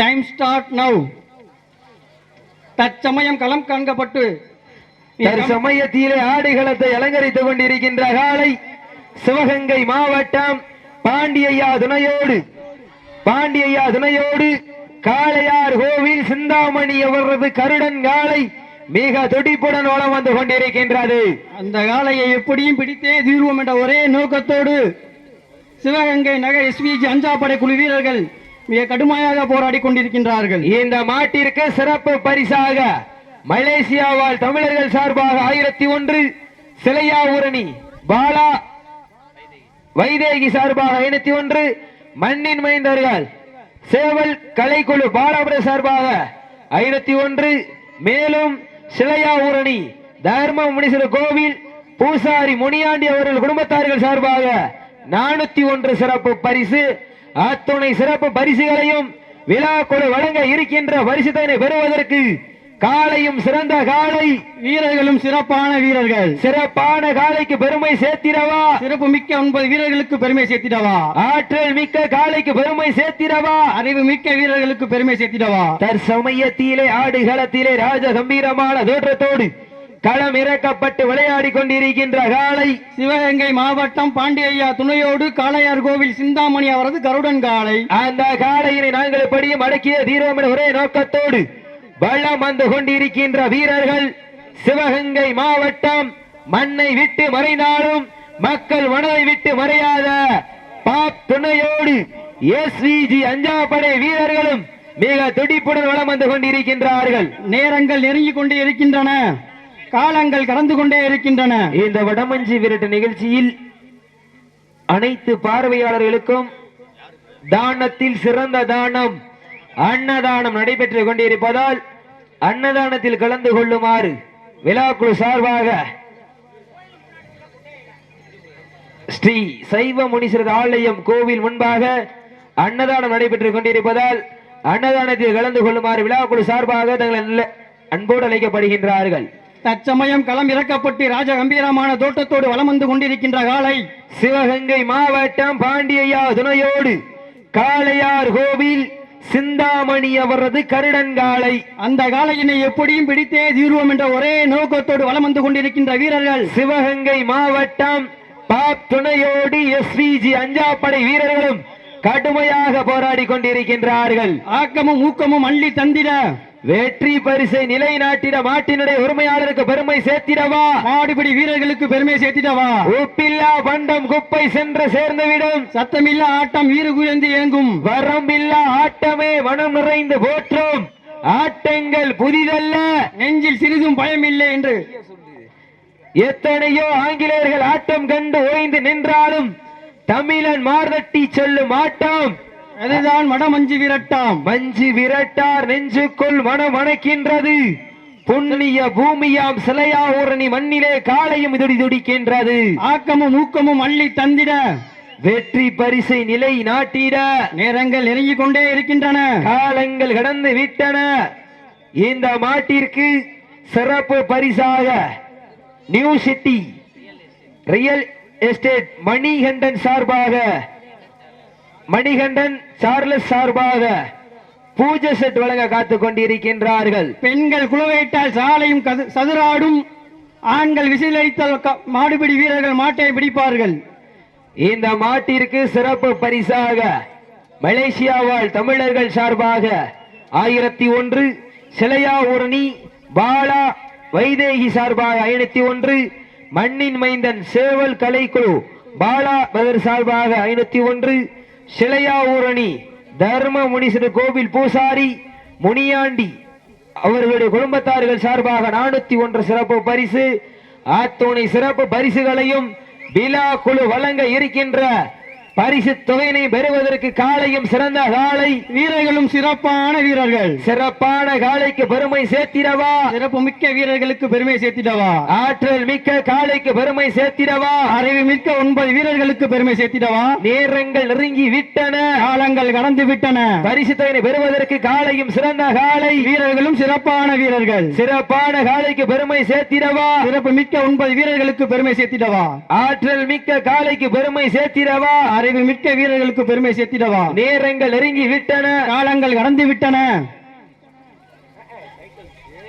Time start now தற்சமயம் களம் காண்கப்பட்டு தற்சமயத்திலே ஆடுகளத்தை அலங்கரித்துக் கொண்டிருக்கின்ற காலை சிவகங்கை மாவட்டம் பாண்டியையா துணையோடு பாண்டியையா துணையோடு காளையார் கோவில் சிந்தாமணி அவரது கருடன் காலை மிக துடிப்புடன் வளம் வந்து கொண்டிருக்கின்றது. அந்த காளையை எப்படியும் பிடித்தே தீர்வோம் என்ற ஒரே நோக்கத்தோடு சிவகங்கை நகர் எஸ்பிஜி அஞ்சாப்படை குழு வீரர்கள் மிக கடுமையாக போராடி கொண்டிருக்கின்றார்கள். இந்த மாட்டிற்கு சிறப்பு பரிசாக மலேசியாவால் தமிழர்கள் சார்பாக ஆயிரத்தி ஒன்று சிலையா உரணி பாலா வைதேகி சார்பாக ஐநூத்தி ஒன்று மண்ணின் மைந்தர்கள் சேவல் கலைக்குழு பாலாபுர சார்பாக ஐநூத்தி ஒன்று மேலும் சிலையா ஊரணி தர்ம முனீஸ்வரர் கோவில் பூசாரி முனியாண்டி அவர்கள் குடும்பத்தார்கள் சார்பாக நானூத்தி ஒன்று சிறப்பு பரிசு அத்துணை சிறப்பு பரிசுகளையும் விழா குழு வழங்க இருக்கின்ற பரிசுத்தனை பெறுவதற்கு காலையும் சிறந்த காலை வீரர்களும் சிறப்பான வீரர்கள். சிறப்பான காலைக்கு பெருமை சேர்த்திடவா? சிறப்பு மிக்க ஒன்பது வீரர்களுக்கு பெருமை சேர்த்திடவா? ஆற்றல் மிக்க காலைக்கு பெருமை சேர்த்திடவா? அறிவு மிக்க வீரர்களுக்கு பெருமை சேர்த்திடவா? தற்சமயத்திலே ஆடுகளத்திலே ராஜ கம்பீரமான தோற்றத்தோடு களம் இறக்கப்பட்டு விளையாடி கொண்டிருக்கின்ற காலை சிவகங்கை மாவட்டம் பாண்டியையா துணையோடு காளையார் கோவில் சிந்தாமணி அவரது கருடன் காளை. அந்த காலையினை நாங்கள் எப்படியும் அடக்கிய தீரோம் என்ற ஒரே நோக்கத்தோடு வள்ளம் வந்து கொண்டிருக்கின்ற வீரர்கள் சிவகங்கை மாவட்டம் மண்ணை விட்டு மறைந்தாலும் மக்கள் மனதை விட்டு மறையாத பாப் துணையோடு எஸ்விஜி அஞ்சாப்படை வீரர்களும் மிக துடிப்புடன் வளம் வந்து கொண்டிருக்கின்றார்கள். நேரங்கள் நெருங்கிக் கொண்டே இருக்கின்றன. காலங்கள் கடந்து கொண்டே இருக்கின்றன. இந்த வடமஞ்சி விரட்டு நிகழ்ச்சியில் அனைத்து பார்வையாளர்களுக்கும் தானத்தில் சிறந்த தானம் அன்னதானம் நடைபெற்றுக் கொண்டிருப்பதால் அன்னதானத்தில் கலந்து கொள்ளுமாறு விழாக்குழு சார்பாக ஸ்ரீ சைவ முனீஸ்வரர் ஆலயம் கோவில் முன்பாக அன்னதானம் நடைபெற்றுக் கொண்டிருப்பதால் அன்னதானத்தில் கலந்து கொள்ளுமாறு விழாக்குழு சார்பாக தங்கள் நல்ல அன்போடு அழைக்கப்படுகின்றார்கள். தற்சமயம் களம் இறக்கப்பட்டு ராஜ கம்பீரமான தோட்டத்தோடு வலம் வந்து கொண்டிருக்கின்ற காலை சிவகங்கை மாவட்டம் பாண்டியையா துணையோடு காளையார் கோவில் சிந்தாமணி அவரது கருடன்காலை அந்த காளையினை எப்படியும் பிடித்தே தீர்வோம் என்ற ஒரே நோக்கத்தோடு வலம் வந்து கொண்டிருக்கின்ற வீரர்கள். சிவகங்கை மாவட்டம் பாப் துணையோடு எஸ்விஜி அஞ்சாப்படை வீரர்களும் கடுமையாக போராடி கொண்டிருக்கின்றார்கள். ஆக்கமும் ஊக்கமும் அள்ளி தந்திட வெற்றி பரிசை நிலைநாட்டிட மாட்டினுடைய உரிமையாளருக்கு பெருமை சேர்த்திடவா? மாடுபிடி வீரர்களுக்கு பெருமை சேர்த்திடவா? உப்பில்லா பண்டம் குப்பை சென்று சேர்ந்துவிடும். சத்தமில்லா ஆட்டம் வீறு குயர்ந்து இயங்கும் வரம்பில்லா ஆட்டமே மனம் நிறைந்து போற்றும். ஆட்டங்கள் புதிதல்ல. நெஞ்சில் சிறிதும் பயமில்லை என்று. எத்தனையோ ஆங்கிலேயர்கள் ஆட்டம் கண்டு ஓய்ந்து நின்றாலும் தமிழன் மார்தட்டி சொல்லும் ஆட்டம். அதுதான் மடமஞ்சு விரட்டாம். மஞ்சு விரட்டார் நெஞ்சுக்குள் மனம் அணைக்கின்றது புண்ணிய பூமியாம் சிலையா ஊரணி மண்ணிலே காலையும் துடி துடிக்கின்றது. ஆக்கமும் ஊக்கமும் அள்ளி தந்திட. வெற்றி பரிசை நிலை நாட்டிட. நேரங்கள் நெருங்கிக் கொண்டே இருக்கின்றன. காலங்கள் கடந்து விட்டன. இந்த மாட்டிற்கு சிறப்பு பரிசாக New City real estate Manikandan சார்பாக மணிகண்டன் சார்லஸ் சார்பாக பூஜை செட் வழங்க காத்துக் கொண்டிருக்கின்றார்கள். பெண்கள் குழுவையிட்டால் சாலையும் சதுராடும் ஆண்கள் விசிலடித்தால் மாடுபிடி வீரர்கள் மாட்டை பிடிப்பார்கள். இந்த மாட்டிற்கு சிறப்பு பரிசாக மலேசியாவால் தமிழர்கள் சார்பாக ஆயிரத்தி ஒன்று சிலையா ஊரணி பாலா வைதேகி சார்பாக ஐநூத்தி ஒன்று மண்ணின் மைந்தன் சேவல் கலைக்குழு பாலா பிரதர் சார்பாக ஐநூத்தி ஒன்று சிலையாவூரணி தர்ம முனீஸ்வரர் கோவில் பூசாரி முனியாண்டி. அவர்களுடைய குடும்பத்தார்கள் சார்பாக நானூத்தி ஒன்று சிறப்பு பரிசு. ஆத்தோனை சிறப்பு பரிசுகளையும் விழா குழு வழங்க இருக்கின்ற பரிசு தொகையினை பெறுவதற்கு காலையும் சிறந்த காலை வீரர்களும் சிறப்பான வீரர்கள். சிறப்பான காலைக்கு பெருமை சேர்த்திடவா? சிறப்பு மிக்க வீரர்களுக்கு பெருமை சேர்த்திடவா? ஆற்றல் மிக்க காலைக்கு பெருமை சேர்த்திடவா? அறிவு மிக்க ஒன்பது வீரர்களுக்கு பெருமை சேர்த்திடவா? நேரங்கள் நெருங்கி விட்டன. காலங்கள் கடந்து விட்டன. பரிசு தொகையினை பெறுவதற்கு காலையும் சிறந்த காலை வீரர்களும் சிறப்பான வீரர்கள். சிறப்பான காலைக்கு பெருமை சேர்த்திடவா? சிறப்பு மிக்க ஒன்பது வீரர்களுக்கு பெருமை சேர்த்திடவா? ஆற்றல் மிக்க காலைக்கு பெருமை சேர்த்திடவா? அறிவு மிக்க வீரர்களுக்கு பெருமை சேர்த்திடவா? நேரங்கள் நெருங்கி விட்டன. காலங்கள் கடந்து விட்டன.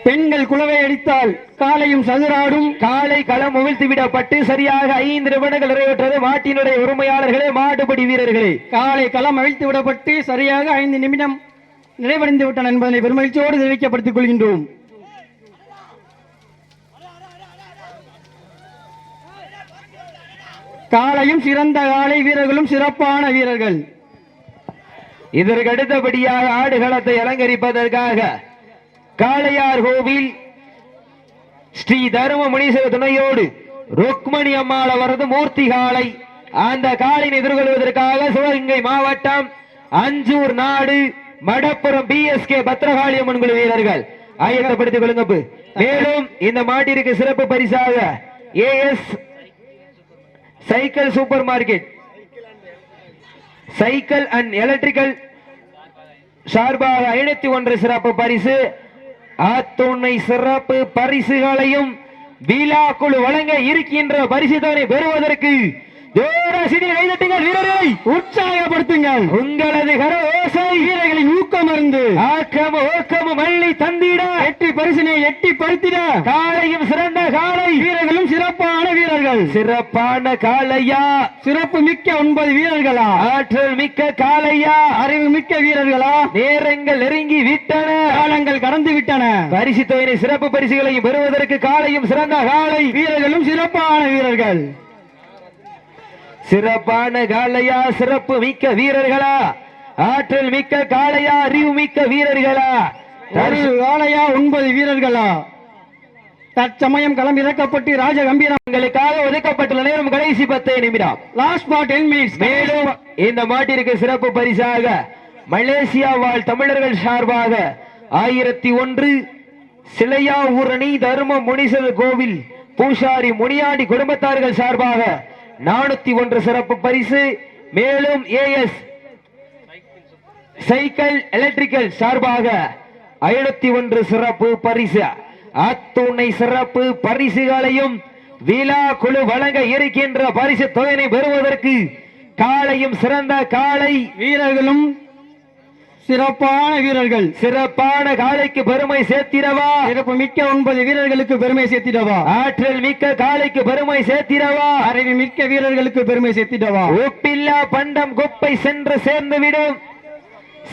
பெண்கள் குலவை அடித்தால் காலையும் சதுராடும். காலை களம் உமிழ்த்து விடப்பட்டு சரியாக ஐந்து நிமிடங்கள் நிறைவேற்றது மாட்டினுடைய உரிமையாளர்களே மாடுபடி வீரர்களே. காலை களம் அழித்து விடப்பட்டு சரியாக ஐந்து நிமிடம் நிறைவடைந்து விட்டன என்பதனை பெருமகிழ்ச்சியோடு தெரிவிக்கப்படுத்திக் கொள்கின்றோம். காலையும் சிறந்த காலை வீரர்களும் சிறப்பான வீரர்கள். இதற்கு அடுத்தபடியாக ஆடுகளத்தை அலங்கரிப்பதற்காக காளையார் கோவில் ஸ்ரீ தரும முனீஸ்வர துணையோடு ருக்மணி அம்மாள் அவரது மூர்த்தி காளை. அந்த காளையை எதிர்கொள்வதற்காக சிவகங்கை மாவட்டம் அஞ்சூர் நாடு மடப்புறம் கே பத்ரகாளி அம்மன் குழு வீரர்கள். ஆயத்தப்படுத்திக் கொள்ளுங்க மேலும் இந்த மாட்டிற்கு சிறப்பு பரிசாக A S cycle supermarket cycle and electrical சார்பாக ஐநூத்தி ஒன்று சிறப்பு பரிசு. ஆத்தோன்மை சிறப்பு பரிசுகளையும் விழா குழு வழங்க இருக்கின்ற பரிசுதனை பெறுவதற்கு. ஜோராசிரியர் கைதட்டுங்கள் வீரர்களை. உற்சாகப்படுத்துங்கள். உங்களது கர ஓசை. வீரர்களின் ஊக்கம் இருந்து ஆக்கம ஓக்கம மல்லி தந்திட. வெற்றி பரிசினை எட்டி பருத்திட காலையும் சிறந்த காலை. வீரர்களும் சிறப்பான வீரர்கள். சிறப்பான காளையா சிறப்பு மிக்க ஒன்பது வீரர்களா? ஆற்றல் மிக்க காளையா அறிவு மிக்க வீரர்களா? நேரங்கள் நெருங்கி விட்டன. காலங்கள் கடந்து விட்டன. பரிசு தொகையை சிறப்பு பரிசுகளையும் பெறுவதற்கு காலையும் சிறந்த காலை. வீரர்களும் சிறப்பான வீரர்கள். சிறப்பான காளையா சிறப்பு மிக்க வீரர்களா? ஆற்றல் மிக்க காளையா அறிவு மிக்க வீரர்களா? வேலையா ஒன்பது வீரர்களா? தற்சமயம் களம் இறக்கப்பட்டு ராஜ கம்பீரம் தங்களுக்காக ஒதுக்கப்பட்டுள்ள நேரம் கடைசி பத்து நிமிடம். லாஸ்ட் பார் டென் மினிட்ஸ் மேலும் இந்த மாட்டிற்கு சிறப்பு பரிசாக மலேசியா வாழ் தமிழர்கள் சார்பாக ஆயிரத்தி ஒன்று சிலையா ஊரணி தர்ம முனிசல் கோவில் பூசாரி முனியாண்டி குடும்பத்தார்கள் சார்பாக நானூத்தி ஒன்று சிறப்பு பரிசு மேலும் ஏஎஸ் சைக்கிள் எலக்ட்ரிக்கல் சார்பாக ஐநூத்தி ஒன்று சிறப்பு பரிசு. அத்துணை சிறப்பு பரிசுகளையும் விழா குழு வழங்க இருக்கின்ற பரிசு தொகையினை பெறுவதற்கு காலையும் சிறந்த காலை வீரர்களும் சிறப்பான வீரர்கள். சிறப்பான காலைக்கு பெருமை சேர்த்திடவா? சிறப்பு மிக்க ஒன்பது வீரர்களுக்கு பெருமை சேர்த்திடவா? ஆற்றல் மிக்க காலைக்கு பெருமை சேர்த்திடவா? அறிவு மிக்க வீரர்களுக்கு பெருமை சேர்த்திடவா? உப்பில்லா பண்டம் குப்பை சென்று சேர்ந்துவிடும்.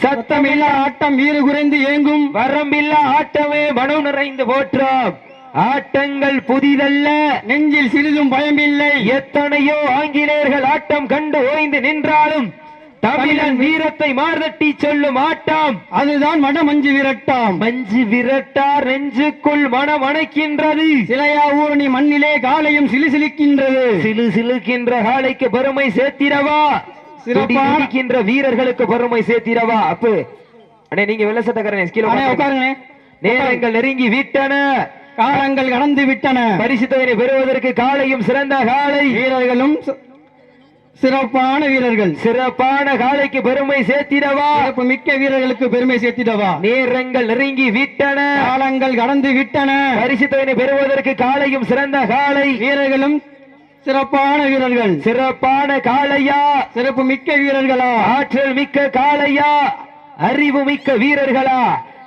சத்தமில்லா ஆட்டம் வீறு குறைந்து ஏங்கும். வரம்பில்லா ஆட்டமே மனம் நிறைந்து போற்றாம். ஆட்டங்கள் புதிதல்ல. நெஞ்சில் சிறிதும் பயமில்லை. எத்தனையோ ஆங்கிலேயர்கள் ஆட்டம் கண்டு ஓய்ந்து நின்றாலும் தமிழன் வீரத்தை மார்தட்டி சொல்லும் ஆட்டம். அதுதான் மடமஞ்சு விரட்டாம். மஞ்சு விரட்டார் நெஞ்சுக்குள் மனம் அணைக்கின்றது. சிலையா ஊரணி மண்ணிலே காலையும் சிலுசிலுக்கின்றது. சிலு சிலுக்கின்ற காலைக்கு பெருமை சேர்த்திடவா? சிறப்பான- வீரர்களுக்கு பெருமை சேர்த்திடவா? அப்பு. அண்ணே நீங்க வெள்ள சட்டக்காரனே கீழே அண்ணே, உட்காருங்க. நேரங்கள் நெருங்கி விட்டன. காலங்கள் கடந்து விட்டன. பரிசு தொகையை பெறுவதற்கு காலையும் சிறந்த காலை வீரர்களும் சிறப்பான வீரர்கள். சிறப்பான காலைக்கு பெருமை சேர்த்திடவா? சிறப்பு மிக்க வீரர்களுக்கு பெருமை சேர்த்திடவா? நேரங்கள் நெருங்கி விட்டன. காலங்கள் கடந்து விட்டன. பரிசு தொகையை பெறுவதற்கு காலையும் சிறந்த காலை வீரர்களும் சிறப்பான வீரர்கள். சிறப்பான காளையா? சிறப்பு மிக்க வீரர்களா? ஆற்றல் மிக்க காளையா? அறிவு மிக்க வீரர்களா?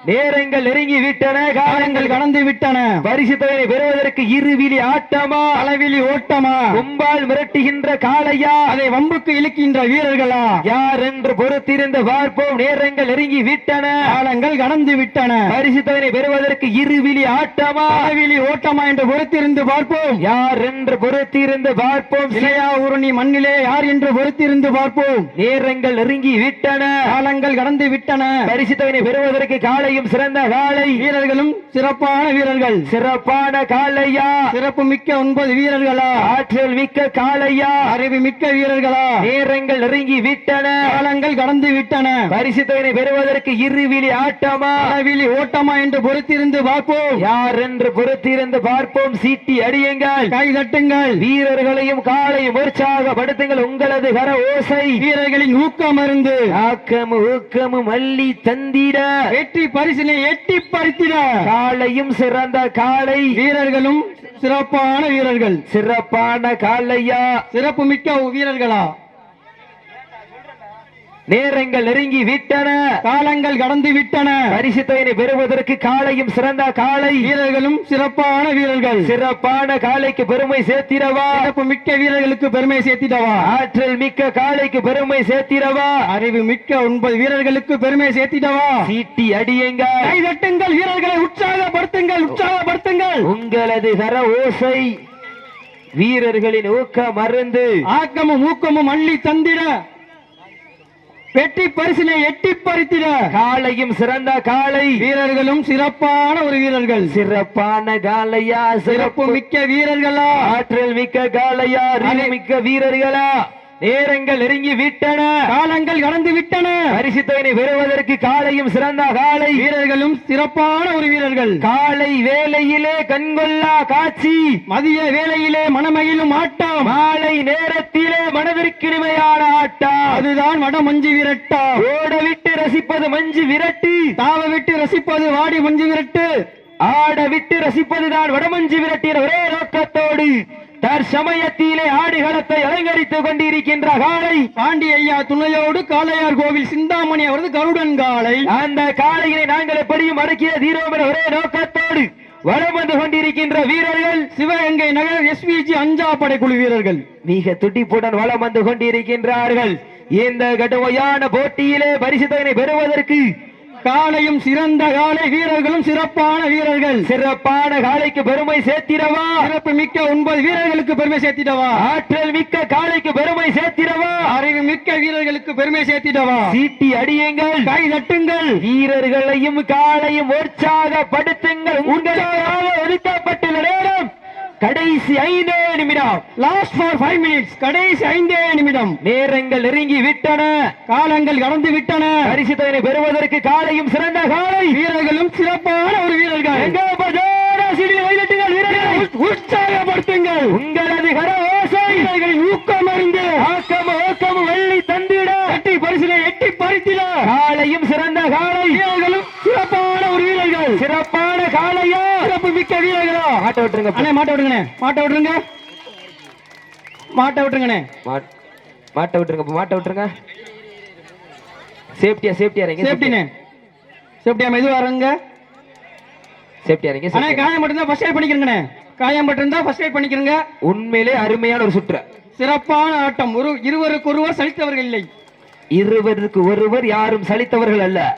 நேரங்கள் நெருங்கி விட்டன காலங்கள் கடந்து விட்டன பரிசு தொகையை பெறுவதற்கு இருவிழி ஆட்டமா? அளவிலி ஓட்டமா? கும்பால் மிரட்டுகின்ற காளையா? அதை வம்புக்கு இழுக்கின்ற வீரர்களா? யார் என்று பொறுத்திருந்து பார்ப்போம். நேரங்கள் நெருங்கி விட்டன காலங்கள் கடந்து விட்டன பரிசு தொகையை பெறுவதற்கு இருவிழி ஆட்டமா? அளவிலி ஓட்டமா என்று பொறுத்திருந்து பார்ப்போம். யார் என்று பொறுத்திருந்து பார்ப்போம்? இளையா ஊரணி மண்ணிலே யார் என்று பொறுத்திருந்து பார்ப்போம். நேரங்கள் நெருங்கி விட்டன காலங்கள் கடந்து விட்டன பரிசு தொகையை பெறுவதற்கு காலையும் சிறந்த காலை வீரர்களும் சிறப்பான வீரர்கள். சிறப்பான காளையா சிறப்பு மிக்க ஒன்பது வீரர்களா? ஆற்றல் மிக்க காளையா அறிவு மிக்க வீரர்களா? நேரங்கள் நெருங்கி விட்டன. காலங்கள் கடந்து விட்டன. பரிசு தொகையை பெறுவதற்கு இருவிழி ஆட்டமா? அளவிலி ஓட்டமா என்று பொறுத்திருந்து பார்ப்போம். யார் என்று பொறுத்திருந்து பார்ப்போம். சீட்டி அடியுங்கள். கை தட்டுங்கள். வீரர்களையும் காலையும் உற்சாகப்படுத்துங்கள். உங்களது கர ஓசை. வீரர்களின் ஊக்கம் இருந்து ஆக்கமு ஊக்கமு மல்லி தந்திட. வெற்றி பரிசினை எட்டி பறித்திட. காலையும் சிறந்த காளை. வீரர்களும் சிறப்பான வீரர்கள். சிறப்பான காளையா? சிறப்பு மிக்க வீரர்களா? நேரங்கள் நெருங்கி விட்டன. காலங்கள் கடந்து விட்டன. பரிசு பெறுவதற்கு காலையும் சிறந்த காலை வீரர்களும் சிறப்பான வீரர்கள். சிறப்பான காலைக்கு பெருமை சேர்த்திடவா. சிறப்பு மிக்க வீரர்களுக்கு பெருமை சேர்த்திடவா. ஆற்றல் மிக்க காலைக்கு பெருமை சேர்த்திடவா. அறிவு மிக்க ஒன்பது வீரர்களுக்கு பெருமை சேர்த்திடவா. சீட்டி அடியுங்க. கைதட்டுங்கள் வீரர்களை உற்சாகப்படுத்துங்கள் உற்சாகப்படுத்துங்கள். உங்களது கர ஓசை வீரர்களின் ஊக்க மருந்து. ஆக்கமும் ஊக்கமும் அள்ளி தந்திட. வெற்றி பரிசினை எட்டி பறித்திட. காலையும் சிறந்த காலை வீரர்களும் சிறப்பான ஒரு வீரர்கள். சிறப்பான காலையா சிறப்பு மிக்க வீரர்களா? ஆற்றல் மிக்க காலையா அறிவு மிக்க வீரர்களா? நேரங்கள் நெருங்கி விட்டன. காலங்கள் கடந்து விட்டன. பரிசு தொகையினை பெறுவதற்கு காலையும் சிறந்த காலை. வீரர்களும் சிறப்பான ஒரு வீரர்கள். காலை வேளையிலே கண்கொள்ளா காட்சி. மதிய வேளையிலே மனமகிழும் ஆட்டம். மாலை நேரத்திலே மனதிற்கு இனிமையான ஆட்டம். அதுதான் வடமஞ்சு விரட்டா. ஓட விட்டு ரசிப்பது மஞ்சு விரட்டு. தாவ விட்டு ரசிப்பது வாடி மஞ்சு விரட்டு. ஆட விட்டு ரசிப்பதுதான் வடமஞ்சு விரட்டின ஒரே நோக்கத்தோடு தற்சமயத்திலே ஆடுகளத்தை அலங்கரித்துக் கொண்டிருக்கின்ற காலை பாண்டி ஐயா துணையோடு காளையார் கோவில் சிந்தாமணி அவரது கருடன் காளை. அந்த காளையினை நாங்கள் எப்படியும் அடக்கிய தீரோம் ஒரே நோக்கத்தோடு வலம் வந்து கொண்டிருக்கின்ற வீரர்கள். சிவகங்கை நகர் எஸ்விஜி அஞ்சா படைக்குழு வீரர்கள். மிக துடிப்புடன் வலம் வந்து கொண்டிருக்கின்றார்கள். இந்த கடுமையான போட்டியிலே பரிசு பெறுவதற்கு காளையும் சிறந்த காளை வீரர்களும் சிறப்பான வீரர்கள். சிறப்பான காளைக்கு பெருமை சேர்த்திடவா? சிறப்பு மிக்க ஒன்பது வீரர்களுக்கு பெருமை சேர்த்திடவா? ஆற்றல் மிக்க காளைக்கு பெருமை சேர்த்திடவா? அறிவு மிக்க வீரர்களுக்கு பெருமை சேர்த்திடவா? சீட்டி அடியுங்கள். கை தட்டுங்கள். வீரர்களையும் காளையும் உற்சாகப்படுத்துங்கள். உங்களுக்காக ஒதுக்கப்பட்டுள்ள நேரம். கடைசி ஐந்தே நிமிடம். லாஸ்ட் ஃபார் ஃபைவ் மினிட்ஸ் கடைசி ஐந்தே நிமிடம். நேரங்கள் நெருங்கி விட்டன. காலங்கள் கடந்து விட்டன. பரிசு தொகையினை பெறுவதற்கு காளையும் சிறந்த காளை வீரர்களும் சிறப்பான ஒரு வீரர்கள். எங்க கைதட்டுங்கள் வீரர்களை. உற்- உற்சாகப்படுத்துங்கள். உங்களது கர ஓசை வீரர்களின் ஊக்கம் அறிந்து ஆக்கம் ஓக்கம் வெள்ளி தந்திட. எட்டி பரிசினை எட்டி பறித்திட. காளையும் சிறந்த காளை வீரர்களும் சிறப்பான சிறப்பான காளையா. சிறப்பு மிக்க வீரர்களா. ஆட்ட விட்டுருங்க அண்ணே மாட்ட விட்டுங்கண்ணே மாட்ட விட்டுருங்க மாட்ட விட்டுருங்கண்ணே. மாட்- மாட்ட விட்டுருங்க மாட்ட விட்டுருங்க. சேஃப்டியா சேஃப்டியா இருங்க சேஃப்டிண்ணே சேஃப்டியா மெதுவா இருங்க சேஃப்டியா இருங்க அண்ணே காயம் மட்டும் தான் ஃபர்ஸ்ட் எய்ட் பண்ணிக்கிறேங்கண்ணே. காயம் தான் ஃபர்ஸ்ட் எய்ட் பண்ணிக்கிறேங்க. உண்மையிலே அருமையான ஒரு சுற்று. சிறப்பான ஆட்டம். ஒரு இருவருக்கு ஒருவர் சலித்தவர்கள் இல்லை. இருவருக்கு ஒருவர் யாரும் சலித்தவர்கள் அல்ல.